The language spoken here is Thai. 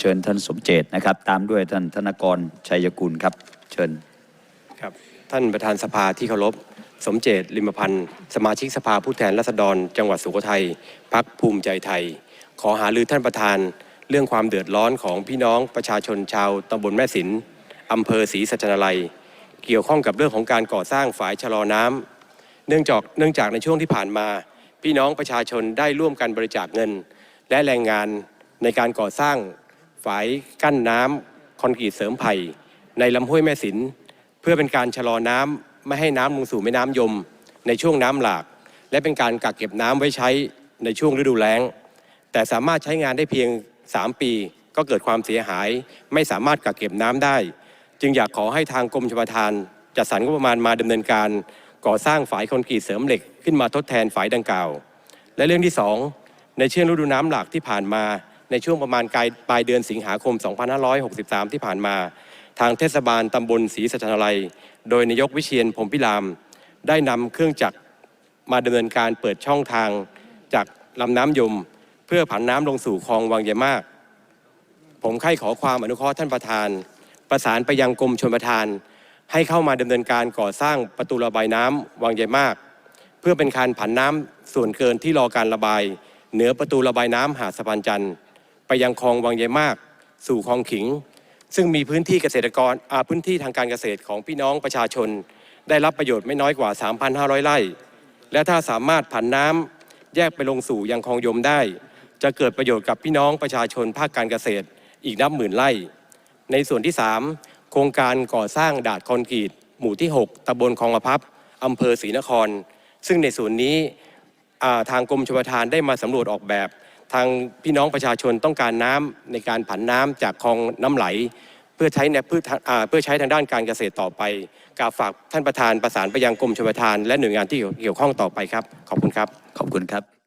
เชิญท่านสมเจตนะครับ ตามด้วยท่านธนกรชัยกุลครับ เชิญครับท่านประธานสภาที่เคารพสมเจตลิมพันธ์สมาชิกสภาผู้แทนราษฎร จังหวัดสุโขทัยพักภูมิใจไทย ขอหารือท่านประธานเรื่องความเดือดร้อนของพี่น้องประชาชนชาวตำบลแม่สินอำเภอศรีสัชนาลัย เกี่ยวข้องกับเรื่องของการก่อสร้างฝายชะลอน้ำเนื่องจากเนื่องจากในช่วงที่ผ่านมา พี่น้องประชาชนได้ร่วมกันบริจาคเงิน และแรงงานในการก่อสร้าง ฝายกั้นน้ำคอนกรีตเสริมไผ่ในลำห้วยแม่สินเพื่อเป็นการชะลอน้ำไม่ให้น้ำลงสู่แม่น้ำยม ในช่วงน้ำหลาก และเป็นการกักเก็บน้ำไว้ใช้ในช่วงฤดูแล้ง แต่สามารถใช้งานได้เพียง 3 ปี ก็เกิดความเสียหาย ไม่สามารถกักเก็บน้ำได้ จึงอยากขอให้ทางกรมชลประทานจัดสรรงบประมาณมาดำเนินการก่อสร้างฝายคอนกรีตเสริมเหล็กขึ้นมาทดแทนฝายดังกล่าว และเรื่องที่ 2 ในเช่วงฤดูน้ำหลากที่ผ่านมา ในช่วงประมาณปลายปลายเดือนสิงหาคม 2563 ที่ผ่านมา ทางเทศบาลตำบลศรีสัชนาลัย โดยนายกวิเชียนพรมพิราม ได้นำเครื่องจักรมาดำเนินการเปิดช่องทางจากลำน้ำยม เพื่อผันน้ำลงสู่คลองวังยมาก ผมใคร่ขอความอนุเคราะห์ท่านประธาน ประสานไปยังกรมชลประทาน ให้เข้ามาดำเนินการก่อสร้างประตูระบายน้ำวังใหญ่มาก เพื่อเป็นการผันน้ำส่วนเกินที่รอการระบาย เหนือประตูระบายน้ำหาดสะพานจันทร์ ไปยังคลองวังใหญ่มาก สู่คลองขิง ซึ่งมีพื้นที่เกษตรกรอาพื้นที่ทางการเกษตรของพี่น้องประชาชน ได้รับประโยชน์ไม่น้อยกว่า 3,500 ไร่ และถ้าสามารถผันน้ำแยกไปลงสู่ยังคลองยมได้ จะเกิดประโยชน์กับพี่น้องประชาชนภาคการเกษตรอีกนับหมื่นไร่ ในส่วนที่ 3 โครงการก่อสร้างดาดคอนกรีตหมู่ที่ 6ตำบลคลองละพับอำเภอศรีนคร ซึ่งในส่วนนี้ทางกรมชลประทานได้มาสำรวจออกแบบ ทางพี่น้องประชาชนต้องการน้ำในการผันน้ำจากคลองน้ำไหล เพื่อใช้ในพืชอ่าเพื่อใช้ทางด้านการเกษตรต่อไปกราบฝากท่านประธานประสานไปยังกรมชลประทาน และหน่วยงานที่เกี่ยวข้องต่อไปครับ ขอบคุณครับ ขอบคุณครับ